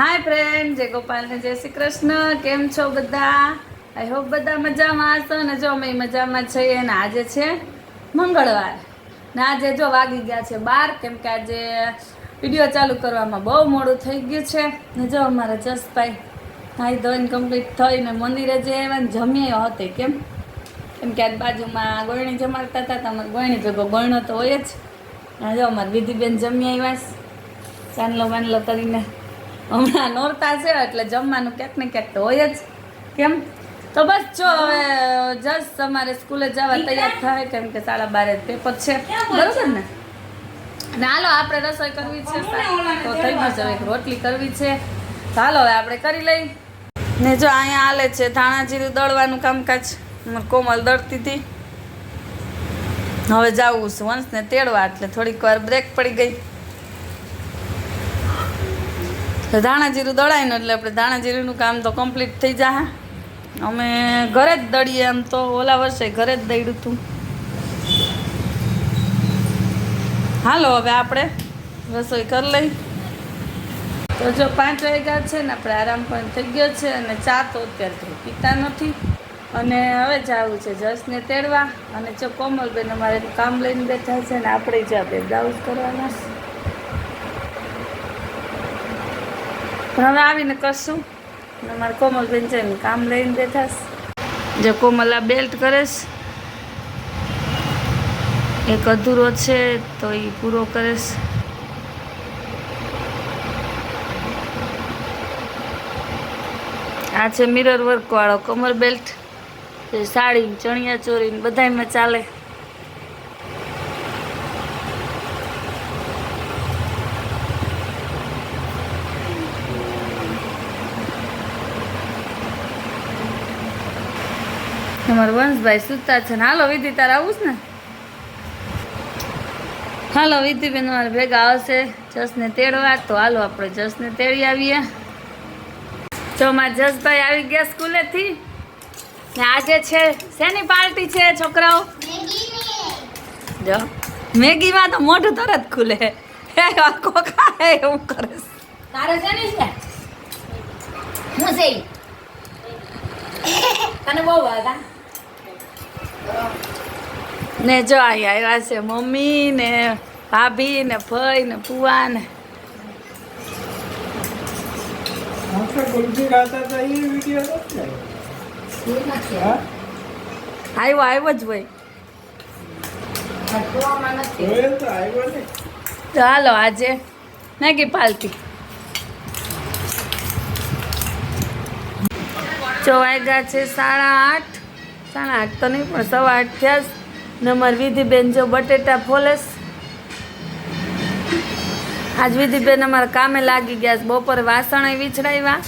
હાય friend જય ગોપાલ ને જય શ્રી કૃષ્ણ. કેમ છો બધા? આઈ હોપ બધા મજામાં હશો ને જો અમે મજામાં છીએ ને આજે છે મંગળવાર. ને આજે જો વાગી ગયા છે બાર, કેમ કે આજે વીડિયો ચાલુ કરવામાં બહુ મોડું થઈ ગયું છે. ને જો અમારા જસભાઈ નાઈ ધોઈને કમ્પ્લીટ થઈને મંદિરે જે આવ્યા ને જમ્યા હતી, કેમ? કેમ કે આજ બાજુમાં ગોયણી જમાડતા હતા તમારે ગોયણી ભેગો ગોયણો તો હોય જ. ને જો અમારે વિધિબેન જમી આવ્યા ચાંદલો વાંદલો કરીને હમણાં નોરતા છે એટલે જમવાનું ક્યાંક ને ક્યાંક તો હોય જ. કેમ? તો બસ જો હવે જસ્ટ તમારે સ્કૂલે જવા તૈયાર થાય કેમ કે સાડા બારે પેપર છે. બરોબર ને? હાલો આપણે રસોઈ કરવી છે. તો થઈ ગયું છે રોટલી કરવી છે. હાલો હવે આપણે કરી લઈ. ને જો અહીંયા હાલે છે ધાણા જીરું દળવાનું કામકાજ. કોમલ દળતી હતી. હવે જાવું છે વંશને તેડવા એટલે થોડીક વાર બ્રેક પડી ગઈ. તો ધાણા જીરું દળાયને એટલે આપણે ધાણા જીરુંનું કામ તો કમ્પ્લીટ થઈ જાય અમે ઘરે જ દળીએ એમ તો ઓલા વર્ષે ઘરે જ દળ્યું હતું હાલો હવે આપણે રસોઈ કરી લઈ. તો જો પાંચ વાગ્યા છે ને આપણે આરામ પણ થઈ ગયો છે અને ચા તો અત્યારે પીતા નથી. અને હવે જવું છે જસને તેડવા. અને જો કોમલબેન અમારે કામ લઈને બેઠા છે ને આપણે જ બે બ્લાઉઝ કરવાના હવે આવીને કરશું. અને મારા કોમલબેન છે ને કામ લઈને બેઠા જે કોમલ બેલ્ટ કરીશ એક અધૂરો છે તો એ પૂરો કરીશ આ છે મિરર વર્ક વાળો કમર બેલ્ટ સાડી ચણિયા ચોરી ને બધાયમાં ચાલે. અમારા વંશભાઈ સુતા છે ને. હાલો, વિધિ તારે આવું ને? હાલો, વિધિબેન મારે ભેગા આવશે. જસને તેડવા. તો હાલો, આપણે જસને તેડી આવીએ. જો, મારા જસભાઈ આવી ગયા સ્કૂલેથી ને આજે છે, શેની પાર્ટી છે, છોકરાઓ? જો, મેગીમાં તો મોઢું તરત ખુલે. કોકા એવું કરે તારે શેની છે? હું છે તને બહુ વાગા ને જો અહીં આવ્યા છે મમ્મી ને ભાભી ને ભાઈ ને ફુવા ને. આવ્યો. આવ્યો જ ભાઈ ચાલો આજે ને તો હાલો આજે મેગી પાલટી જો વાગ્યા છે સાડા આઠ. સાડા આઠ તો નહીં પણ સવા આઠ થયા. ને અમારી વિધિબેન જો બટેટા ફોલેસ. આજ વિધિબેન અમારા કામે લાગી ગયા બપોરે વાસણ વિછડાવ્યા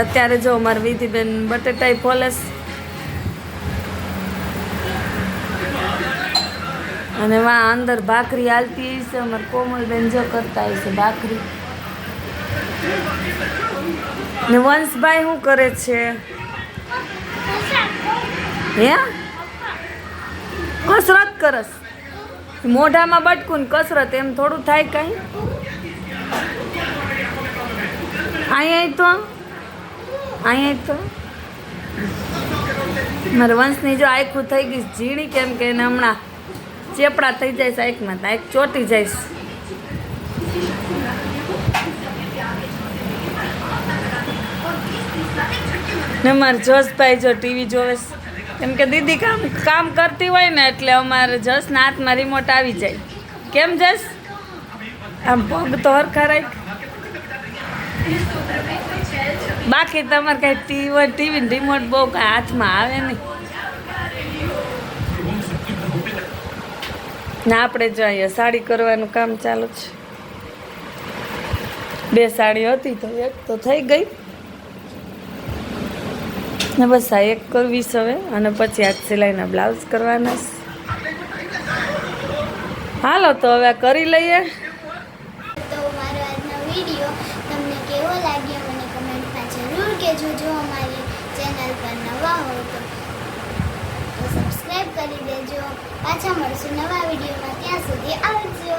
અત્યારે જો અમારી વિધિબેન બટેટા ફોલેસ. અને વા અંદર ભાખરી હાલતી હશે અમારે કોમલબેન જો કરતા હશે ભાખરી. ને વંશભાઈ શું કરે છે? હે? કસરત કરસ. મોઢામાં બટકું કસરત, એમ થોડું થાય કઈ? અહીંયા તો. અહીંયા તો. મારે વંશની જો આખું થઈ ગઈ ઝીણી કેમ કે એને હમણાં ચેપડા થઈ જાય છે આંખમાં આંખ ચોટી જાય ને મારા જોશભાઈ જો ટીવી જોવે કેમ કે દીદી કામ કામ કરતી હોય ને એટલે અમારે જસના હાથમાં રિમોટ આવી જાય. કેમ જસ? આમ પગ તો હરખા રાખ. બાકી તમારે કાંઈ ટીવી ટીવી રિમોટ બહુ કાંઈ હાથમાં આવે નહીં. ના આપણે જો અહીંયા સાડી કરવાનું કામ ચાલુ છે. બે સાડી હતી તો એક તો થઈ ગઈ. ને બસ આ એક કરવી હવે. અને પછી આ સિલાઈના બ્લાઉઝ કરવાના હાલો, તો હવે કરી લઈએ. તો મારો આજનો વીડિયો તમને કેવો લાગ્યો મને કમેન્ટમાં જરૂર કહેજો જો અમારી નવા હો તો. સબસ્ક્રાઈબ કરી દેજો. પાછા મળશું નવા વિડીયોમાં. ત્યાં સુધી આવજો.